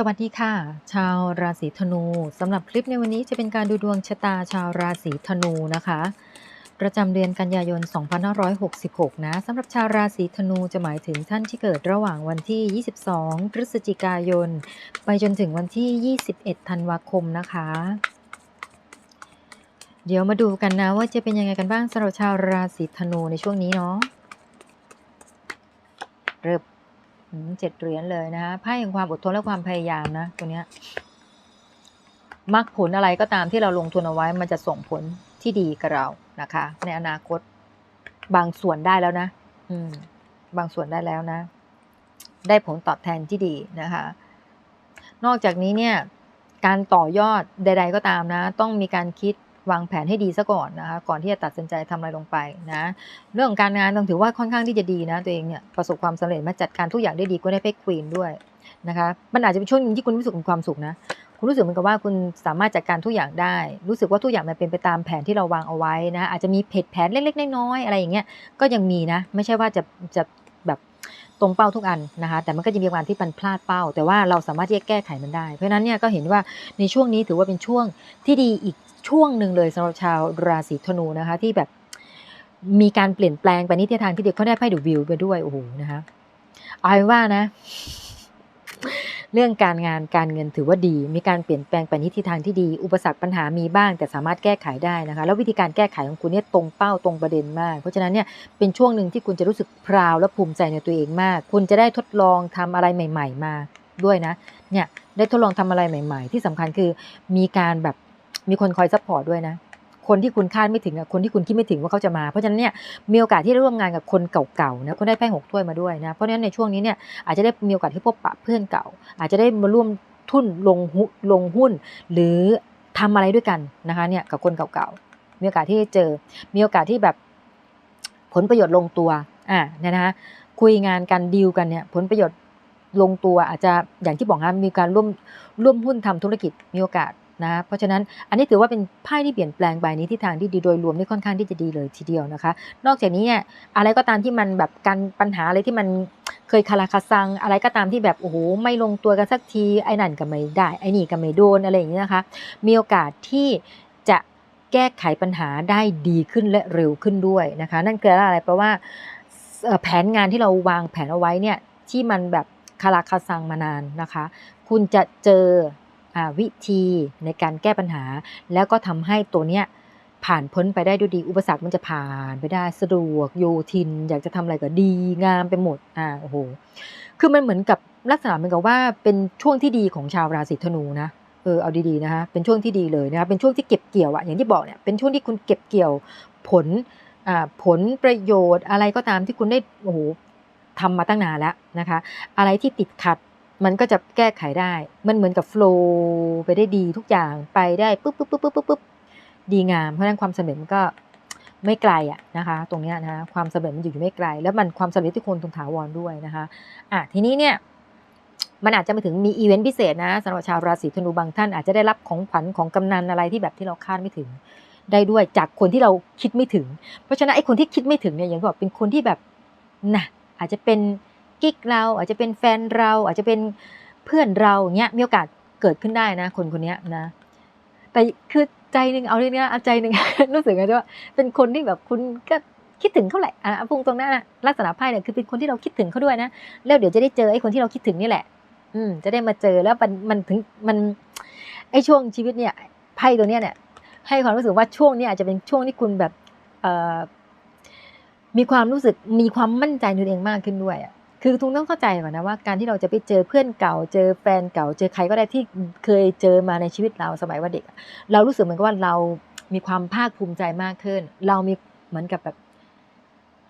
สวัสดีค่ะ ชาวราศีธนูสำหรับคลิปในวันนี้จะเป็นการดูดวงชะตาชาวราศีธนูนะคะ ประจำเดือนกันยายน 2566 นะสำหรับชาวราศีธนูจะหมายถึงท่านที่เกิดระหว่างวันที่ 22 พฤศจิกายน ไปจนถึงวันที่ 21 ธันวาคมนะคะ เดี๋ยวมาดูกันนะว่าจะเป็นยังไงกันบ้างสำหรับชาวราศีธนูในช่วงนี้เนาะเริ่มอืม เจ็ดเหรียญเลยนะคะไพ่แห่งความอดทนและความพยายามนะ ตัวเนี้ยมักผลอะไรก็ตามที่เราลงทุนเอาไว้ มันจะส่งผลที่ดีกับเรานะคะ ในอนาคต บางส่วนได้แล้วนะ อืม บางส่วนได้แล้วนะ ได้ผลตอบแทนที่ดีนะคะ นอกจากนี้เนี่ย การต่อยอดใด ๆ ก็ตามนะ ต้องมีการคิด วางแผนให้ดีซะก่อนนะคะ ก่อนที่จะตัดสินใจทำอะไรลงไปนะ เรื่องของการงานต้องถือว่าค่อนข้างที่จะดีนะตัวเองเนี่ยประสบความสำเร็จมาจัดการทุกอย่างได้ดีก็ได้เพคควีนด้วยนะคะ มันอาจจะเป็นช่วงที่คุณรู้สึกมีความสุขนะ คุณรู้สึกเหมือนกับว่าคุณสามารถจัดการทุกอย่างได้ รู้สึกว่าทุกอย่างมันเป็นไปตามแผนที่เราวางเอาไว้นะ อาจจะมีเพจแผนเล็กๆน้อยๆอะไรอย่างเงี้ย ก็ยังมีนะ ไม่ใช่ว่าจะจะ ตรงเป้าทุกอันนะคะแต่มันก็จะมีบางอันที่มันพลาดเป้า แต่ว่าเราสามารถที่จะแก้ไขมันได้ เพราะนั้นเนี่ยก็เห็นว่าในช่วงนี้ถือว่าเป็นช่วงที่ดีอีกช่วงหนึ่งเลยสำหรับชาวราศีธนูนะคะที่แบบมีการเปลี่ยนแปลงไปในทิศทางที่เดียวเขาได้ไพ่ดูวิวไปด้วยโอ้โหนะคะเอาไว้ว่านะ เรื่องการงานการเงินถือว่าดี มีการเปลี่ยนแปลงไปในทิศทางที่ดี อุปสรรคปัญหามีบ้าง แต่สามารถแก้ไขได้นะคะ แล้ววิธีการแก้ไขของคุณเนี่ยตรงเป้าตรงประเด็นมาก เพราะฉะนั้นเนี่ยเป็นช่วงหนึ่งที่คุณจะรู้สึกพราวและภูมิใจในตัวเองมาก คุณจะได้ทดลองทำอะไรใหม่ ๆ มาด้วยนะ เนี่ยได้ทดลองทำอะไรใหม่ ๆ ที่สำคัญคือมีการแบบมีคนคอยซัพพอร์ตด้วยนะ คนที่คุณคาดไม่ถึงอะคนที่คุณคิดไม่ถึงว่าเขาจะมา เพราะฉะนั้นเนี่ยมีโอกาสที่ได้ร่วมงานกับคนเก่าๆนะก็ได้ไพ่หกถ้วยมาด้วยนะเพราะฉะนั้นในช่วงนี้เนี่ยอาจจะได้มีโอกาสที่พบปะเพื่อนเก่า อาจจะได้มาร่วมทุนลงหุลงหุ้น หรือทำอะไรด้วยกันนะคะเนี่ยกับคนเก่าๆมีโอกาสที่จะเจอ มีโอกาสที่แบบผลประโยชน์ลงตัวอ่าเนี่ยนะคะคุยงานกันดีลกันเนี่ยผลประโยชน์ลงตัวอาจจะอย่างที่บอกนะมีการร่วมร่วมหุ้นทำธุรกิจมีโอกาส นะเพราะฉะนั้นอันนี้ถือว่าเป็นไพ่ที่เปลี่ยนแปลงไปในทิศทางที่ดีโดยรวมนี่ค่อนข้างที่จะดีเลยทีเดียวนะคะ นอกจากนี้เนี่ยอะไรก็ตามที่มันแบบการปัญหาอะไรที่มันเคยคาราคาซัง อะไรก็ตามที่แบบโอ้โหไม่ลงตัวกันสักทีไอ้นั่นก็ไม่ได้ไอ้นี่ก็ไม่โดนอะไรอย่างนี้นะคะ มีโอกาสที่จะแก้ไขปัญหาได้ดีขึ้นและเร็วขึ้นด้วยนะคะ นั่นคืออะไรเพราะว่าแผนงานที่เราวางแผนเอาไว้เนี่ยที่มันแบบคาราคาซังมานานนะคะ คุณจะเจอ อ่าวิธีในการแก้ปัญหา แล้วก็ทำให้ตัวเนี้ยผ่านพ้นไปได้ด้วยดี อุปสรรคมันจะผ่านไปได้สะดวกโยทิน อยากจะทำอะไรก็ดีงามไปหมดอ่าโอ้โหคือมันเหมือนกับลักษณะเหมือนกับว่าเป็นช่วงที่ดีของชาวราศีธนูนะเออเอาดีๆนะคะเป็นช่วงที่ดีเลยนะคะเป็นช่วงที่เก็บเกี่ยวอะอย่างที่บอกเนี่ยเป็นช่วงที่คุณเก็บเกี่ยวผลอ่าผลประโยชน์อะไรก็ตามที่คุณได้โอ้โหทำมาตั้งนานแล้วนะคะ อะไรที่ติดขัด มันก็จะแก้ไขได้ มันเหมือนกับโฟล์ไปได้ดีทุกอย่างไปได้ปุ๊บปุ๊บปุ๊บปุ๊บปุ๊บปุ๊บดีงาม เพราะฉะนั้นความสำเร็จมันก็ไม่ไกลอะนะคะ ตรงนี้นะคะความสำเร็จมันอยู่ไม่ไกล แล้วมันความสำเร็จที่คนตรงถาวรด้วยนะคะอะทีนี้เนี่ยมันอาจจะมาถึงมีอีเวนต์พิเศษนะสำหรับชาวราศีธนูบางท่านอาจจะได้รับของขวัญของกำนันอะไรที่แบบที่เราคาดไม่ถึงได้ด้วยจากคนที่เราคิดไม่ถึง เพราะฉะนั้นไอ้คนที่คิดไม่ถึงเนี่ยอย่างที่บอกเป็นคนที่แบบนะอาจจะเป็น กิ๊กเราอาจจะเป็นแฟนเราอาจจะเป็นเพื่อนเราอย่างเงี้ยมีโอกาสเกิดขึ้นได้นะ คนคนเนี้ยนะ แต่คือใจหนึ่งเอาเรื่องนี้เอาใจหนึ่งรู้สึกไงว่าเป็นคนที่แบบคุณก็คิดถึงเขาแหละอะพุ่งตรงหน้านะลักษณะไพ่เนี่ยคือเป็นคนที่เราคิดถึงเขาด้วยนะแล้วเดี๋ยวจะได้เจอไอ้คนที่เราคิดถึงนี่แหละ อืม จะได้มาเจอแล้วมันมันถึงมัน ไอ้ช่วงชีวิตเนี่ยไพ่ตัวเนี้ยเนี่ย ให้ความรู้สึกว่าช่วงนี้อาจจะเป็นช่วงที่คุณแบบเอ่อมีความรู้สึกมีความมั่นใจในตัวเองมากขึ้นด้วยอะ คือทุกต้องเข้าใจก่อนนะว่าการที่เราจะไปเจอเพื่อนเก่า เจอแฟนเก่า เจอใครก็ได้ที่เคยเจอมาในชีวิตเราสมัยว่าเด็ก เรารู้สึกเหมือนกับว่าเรามีความภาคภูมิใจมากขึ้น เรามีเหมือนกับแบบ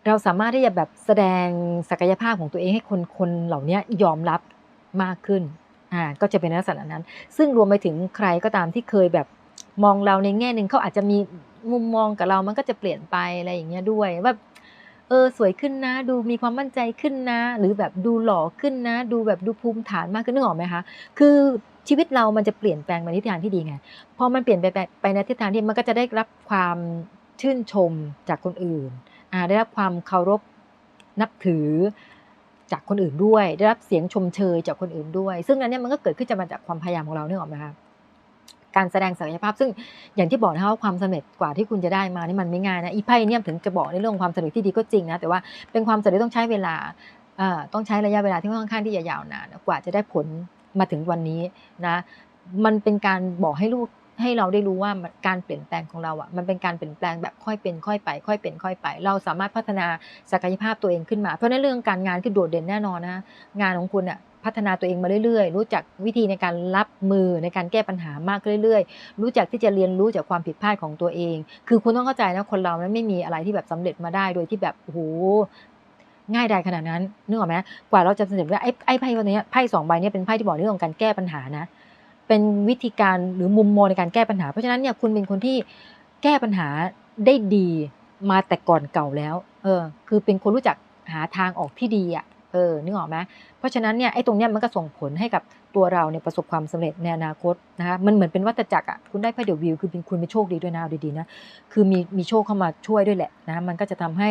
เราสามารถที่จะแบบแสดงศักยภาพของตัวเองให้คนคนเหล่านี้ยอมรับมากขึ้นอ่าก็จะเป็นลักษณะนั้น ซึ่งรวมไปถึงใครก็ตามที่เคยแบบมองเราในแง่หนึ่งเขาอาจจะมีมุมมองกับเรามันก็จะเปลี่ยนไปอะไรอย่างเงี้ยด้วย ว่า เออสวยขึ้นนะ ดูมีความมั่นใจขึ้นนะ หรือแบบดูหล่อขึ้นนะ ดูแบบดูภูมิฐานมากขึ้นนึกออกไหมคะคือชีวิตเรามันจะเปลี่ยนแปลงไปในทิศทางที่ดีไงพอมันเปลี่ยนไปไปไปในทิศทางที่มันก็จะได้รับความชื่นชมจากคนอื่นอ่าได้รับความเคารพนับถือจากคนอื่นด้วย ได้รับเสียงชมเชยจากคนอื่นด้วย ซึ่งนั้นเนี่ยมันก็เกิดขึ้นจะมาจากความพยายามของเราเนี่ยหรอไหมคะ การแสดงศักยภาพ ซึ่งอย่างที่บอกนะคะว่าความสำเร็จกว่าที่คุณจะได้มานี่มันไม่ง่ายนะอีไพ่เนี่ยถึงจะบอกในเรื่องความสำเร็จที่ดีก็จริงนะแต่ว่าเป็นความสำเร็จต้องใช้เวลาต้องใช้ระยะเวลาที่ค่อนข้างที่จะยาวนานกว่าจะได้ผลมาถึงวันนี้นะมันเป็นการบอกให้ลูกให้เราได้รู้ว่าการเปลี่ยนแปลงของเราอะมันเป็นการเปลี่ยนแปลงแบบค่อยเป็นค่อยไป ค่อยเป็นค่อยไป เราสามารถพัฒนาศักยภาพตัวเองขึ้นมา เพราะในเรื่องการงานคือโดดเด่นแน่นอนนะงานของคุณอะ พัฒนาตัวเองมาเรื่อยๆ รู้จักวิธีในการรับมือในการแก้ปัญหามากเรื่อยๆ รู้จักที่จะเรียนรู้จากความผิดพลาดของตัวเอง คือคุณต้องเข้าใจนะคนเรานั้นไม่มีอะไรที่แบบสำเร็จมาได้โดยที่แบบโอ้โหง่ายดายขนาดนั้นนึกออกไหมกว่าเราจะสำเร็จไอ้ไอ้ไพ่วันนี้ไพ่สองใบเนี้เป็นไพ่ที่บอกเรื่องของการแก้ปัญหานะ เป็นวิธีการหรือมุมมองในการแก้ปัญหา เพราะฉะนั้นเนี่ยคุณเป็นคนที่แก้ปัญหาได้ดีมาแต่ก่อนเก่าแล้ว เออ คือเป็นคนรู้จักหาทางออกที่ดีอะ ออนึกออกไหมเพราะฉะนั้นเนี่ยไอ้ตรงเนี้ยมันก็ส่งผลให้กับตัวเราเนี่ยประสบความสำเร็จในอนาคตนะคะมันเหมือนเป็นวัฏจักรอะคุณได้พ่เดอะวิวคือเป็นคุณเป็นโชคดีด้วยนะเอาดีๆนะคือมีมีโชคเข้ามาช่วยด้วยแหละนะมันก็จะทำให้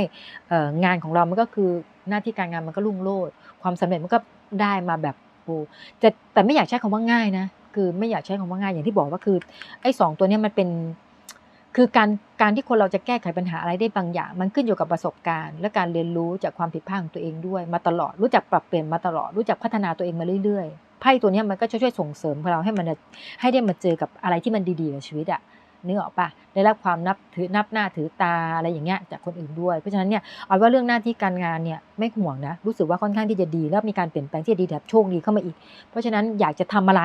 งานของเรามันก็คือหน้าที่การงานมันก็รุ่งโรจน์ความสำเร็จมันก็ได้มาแบบโอ้แต่แต่ไม่อยากใช้คำว่าง่ายนะคือไม่อยากใช้คำว่าง่ายอย่างที่บอกว่าคือไอ้สองตัวเนี้ยมันเป็น คือการการที่คนเราจะแก้ไขปัญหาอะไรได้บางอย่าง มันขึ้นอยู่กับประสบการณ์ และการเรียนรู้จากความผิดพลาดของตัวเองด้วย มาตลอดรู้จักปรับเปลี่ยนมาตลอดรู้จักพัฒนาตัวเองมาเรื่อยๆไพ่ตัวนี้มันก็จะช่วยส่งเสริมเราให้มันให้ได้มาเจอกับอะไรที่มันดีๆในชีวิตอะนึกออกปะได้รับความนับถือนับหน้าถือตาอะไรอย่างเงี้ยจากคนอื่นด้วย เพราะฉะนั้นเนี่ยเอาว่าเรื่องหน้าที่การงานเนี่ยไม่ห่วงนะรู้สึกว่าค่อนข้างที่จะดี แล้วมีการเปลี่ยนแปลงที่ดีแบบโชคดีเข้ามาอีก เพราะฉะนั้นอยากจะทำอะไร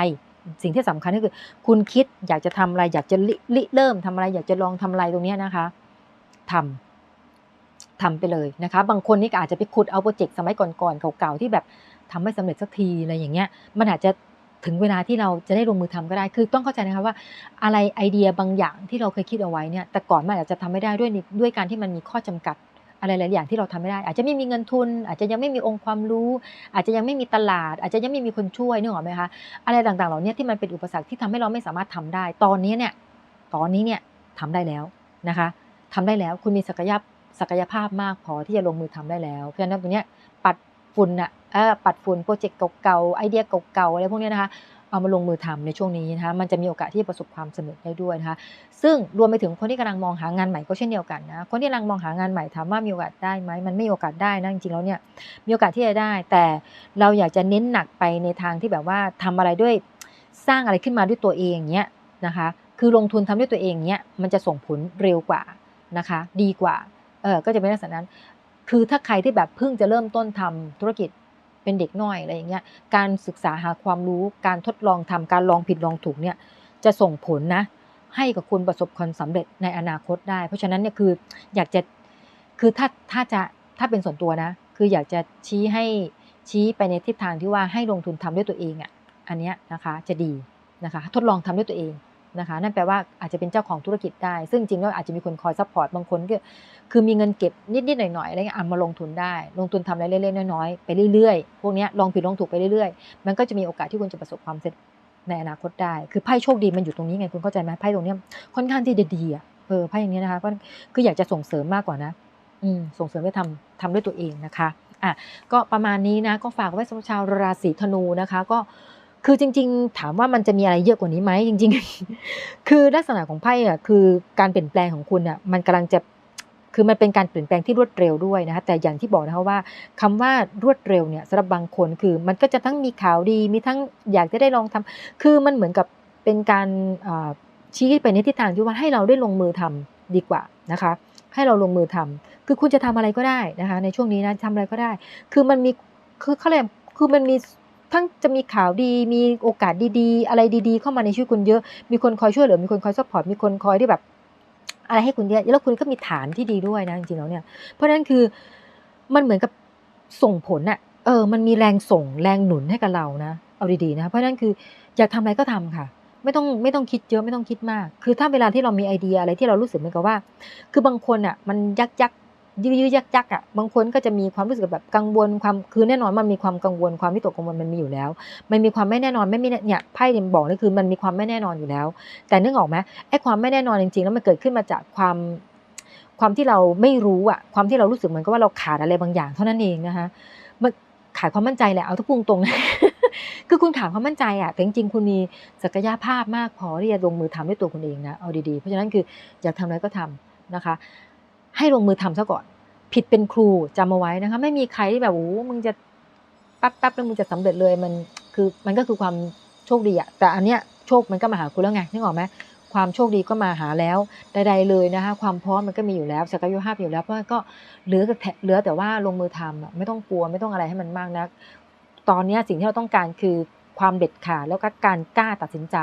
สิ่งที่สำคัญก็คือ คุณคิดอยากจะทำอะไรอยากจะริเริ่มทำอะไร อยากจะลองทำอะไรตรงนี้นะคะทำทำไปเลยนะคะ บางคนนี่อาจจะไปขุดเอาโปรเจกต์สมัยก่อนๆเก่าๆที่แบบทำไม่สำเร็จสักทีอะไรอย่างเงี้ย มันอาจจะถึงเวลาที่เราจะได้ลงมือทำก็ได้ คือต้องเข้าใจนะคะว่า อะไรไอเดียบางอย่างที่เราเคยคิดเอาไว้เนี่ย แต่ก่อนมันอาจจะทำไม่ได้ด้วยด้วยการที่มันมีข้อจำกัด อะไรหลายอย่างที่เราทำไม่ได้ อาจจะไม่มีเงินทุน อาจจะยังไม่มีองค์ความรู้ อาจจะยังไม่มีตลาด อาจจะยังไม่มีคนช่วยนึกออกไหมคะอะไรต่างๆเหล่านี้ที่มันเป็นอุปสรรคที่ทำให้เราไม่สามารถทำได้ ตอนนี้เนี่ยตอนนี้เนี่ยทำได้แล้วนะคะทำได้แล้วคุณมีศักยภาพศักยภาพมากพอที่จะลงมือทำได้แล้ว เพราะฉะนั้นตรงเนี้ยปัดฝุ่นอะปัดฝุ่นโปรเจกต์เก่าๆไอเดียเก่าๆอะไรพวกเนี้ยนะคะ เอามาลงมือทำในช่วงนี้นะคะมันจะมีโอกาสที่จะประสบความสำเร็จได้ด้วยนะคะซึ่งรวมไปถึงคนที่กำลังมองหางานใหม่ก็เช่นเดียวกันนะคนที่กำลังมองหางานใหม่ถามว่ามีโอกาสได้ไหมมันไม่มีโอกาสได้นะจริงๆแล้วเนี่ยมีโอกาสที่จะได้ แต่เราอยากจะเน้นหนักไปในทางที่แบบว่าทำอะไรด้วยสร้างอะไรขึ้นมาด้วยตัวเองเนี้ยนะคะคือลงทุนทำด้วยตัวเองเนี้ยมันจะส่งผลเร็วกว่านะคะ ดีกว่าเออก็จะเป็นลักษณะนั้น คือถ้าใครที่แบบเพิ่งจะเริ่มต้นทำธุรกิจ เป็นเด็กน้อยอะไรอย่างเงี้ย การศึกษาหาความรู้ การทดลองทำการลองผิดลองถูกเนี่ย จะส่งผลนะ ให้กับคุณประสบความสำเร็จในอนาคตได้ เพราะฉะนั้นเนี่ยคืออยากจะ คือถ้าถ้าจะถ้าเป็นส่วนตัวนะ คืออยากจะชี้ให้ชี้ไปในทิศทางที่ว่าให้ลงทุนทำด้วยตัวเองอะ อันเนี้ยนะคะจะดีนะคะ ทดลองทำด้วยตัวเอง นะคะนั่นแปลว่าอาจจะเป็นเจ้าของธุรกิจได้ ซึ่งจริงแล้วอาจจะมีคนคอยซัพพอร์ตบางคนก็คือมีเงินเก็บนิดๆหน่อยๆอะไรเงี้ยเอามาลงทุนได้ ลงทุนทำอะไรเล็กๆน้อยๆไปเรื่อยๆ พวกนี้ลองผิดลองถูกไปเรื่อยๆ มันก็จะมีโอกาสที่คุณจะประสบความสำเร็จในอนาคตได้ คือไพ่โชคดีมันอยู่ตรงนี้ไงคุณเข้าใจไหมไพ่ตรงนี้ค่อนข้างที่จะดีอะเออไพ่อย่างเงี้นะคะก็คืออยากจะส่งเสริมมากกว่านะ อืมส่งเสริมให้ทำทำด้วยตัวเองนะคะอะก็ประมาณนี้นะก็ฝากไว้สำหรับชาวราศีธนูนะคะ ก็ คือจริง ๆ ถามว่ามันจะมีอะไรเยอะกว่านี้ไหมจริง ๆ คือลักษณะของไพ่อะคือการเปลี่ยนแปลงของคุณอะมันกำลังจะคือมันเป็นการเปลี่ยนแปลงที่รวดเร็วด้วยนะคะแต่อย่างที่บอกนะคะว่าคำว่ารวดเร็วเนี่ยสำหรับบางคนคือมันก็จะทั้งมีข่าวดีมีทั้งอยากจะได้ลองทำคือมันเหมือนกับเป็นการชี้ไปในทิศทางที่ว่าให้เราได้ลงมือทำดีกว่านะคะให้เราลงมือทำคือคุณจะทำอะไรก็ได้นะคะในช่วงนี้นะทำอะไรก็ได้ คือมันมีคือเขาเรียกคือมันมี ทั้งจะมีข่าวดีมีโอกาสดีๆ อะไรดีๆ เข้ามาในชีวิตคุณเยอะ มีคนคอยช่วยเหลือมีคนคอยซัพพอร์ตมีคนคอยที่แบบ อะไรให้คุณเยอะแล้วคุณก็มีฐานที่ดีด้วยนะจริงๆแล้วเนี่ย เพราะฉะนั้นคือมันเหมือนกับส่งผลอะเออ มันมีแรงส่งแรงหนุนให้กับเรานะเอาดีๆนะเพราะฉะนั้นคืออยากทำอะไรก็ทำค่ะไม่ต้องไม่ต้องคิดเยอะไม่ต้องคิดมาก คือถ้าเวลาที่เรามีไอเดียอะไรที่เรารู้สึกเหมือนกับว่า คือบางคนอะมันยักยัก ยื้อยื้อยักยักอะบางคนก็จะมีความรู้สึกแบบกังวลความคือแน่นอนมันมีความกังวลความวิตกกังวลมันมีอยู่แล้ว มันมีความไม่แน่นอนไม่มีเนี่ยไพ่เดมบอกเลยคือมันมีความไม่แน่นอนอยู่แล้ว แต่นึกออกไหมไอ้ความไม่แน่นอนจริงๆแล้วมันเกิดขึ้นมาจากความความที่เราไม่รู้อะความที่เรารู้สึกเหมือนกับว่าเราขาดอะไรบางอย่างเท่านั้นเองนะคะมันขายความมั่นใจแหละเอาทุกพุงตรงคือคุณขายความมั่นใจอะแต่จริงๆคุณมีศักยภาพมากพอที่จะลงมือทำด้วยตัวคุณเองนะเอาดีๆ เพราะฉะนั้นคืออยากทำอะไรก็ทำนะคะ ให้ลงมือทำซะก่อน ผิดเป็นครูจำเอาไว้นะคะ ไม่มีใครที่แบบโอ้มึงจะแป๊บๆแล้วมึงจะสำเร็จเลยมันคือมันก็คือความโชคดีอะแต่อันเนี้ยโชคมันก็มาหาคุณแล้วไงนึกออกไหมความโชคดีก็มาหาแล้วใดๆเลยนะคะความพร้อมมันก็มีอยู่แล้วศักยภาพอยู่แล้วเพราะก็เหลือแต่เหลือแต่ว่าลงมือทำอะไม่ต้องกลัวไม่ต้องอะไรให้มันมากนัก ตอนนี้สิ่งที่เราต้องการคือความเด็ดขาดแล้วก็การกล้าตัดสินใจ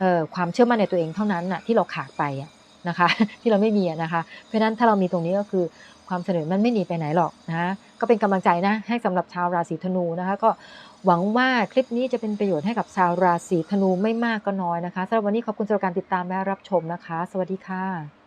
เออความเชื่อมั่นในตัวเองเท่านั้นน่ะที่เราขาดไปอะ นะคะ ที่เราไม่มีนะคะ เพราะฉะนั้นถ้าเรามีตรงนี้ก็คือความเสนอมันไม่หนีไปไหนหรอกนะก็เป็นกำลังใจนะให้สำหรับชาวราศีธนูนะคะ ก็หวังว่าคลิปนี้จะเป็นประโยชน์ให้กับชาวราศีธนูไม่มากก็น้อยนะคะสำหรับวันนี้ขอบคุณสำหรับการติดตามและรับชมนะคะ สวัสดีค่ะ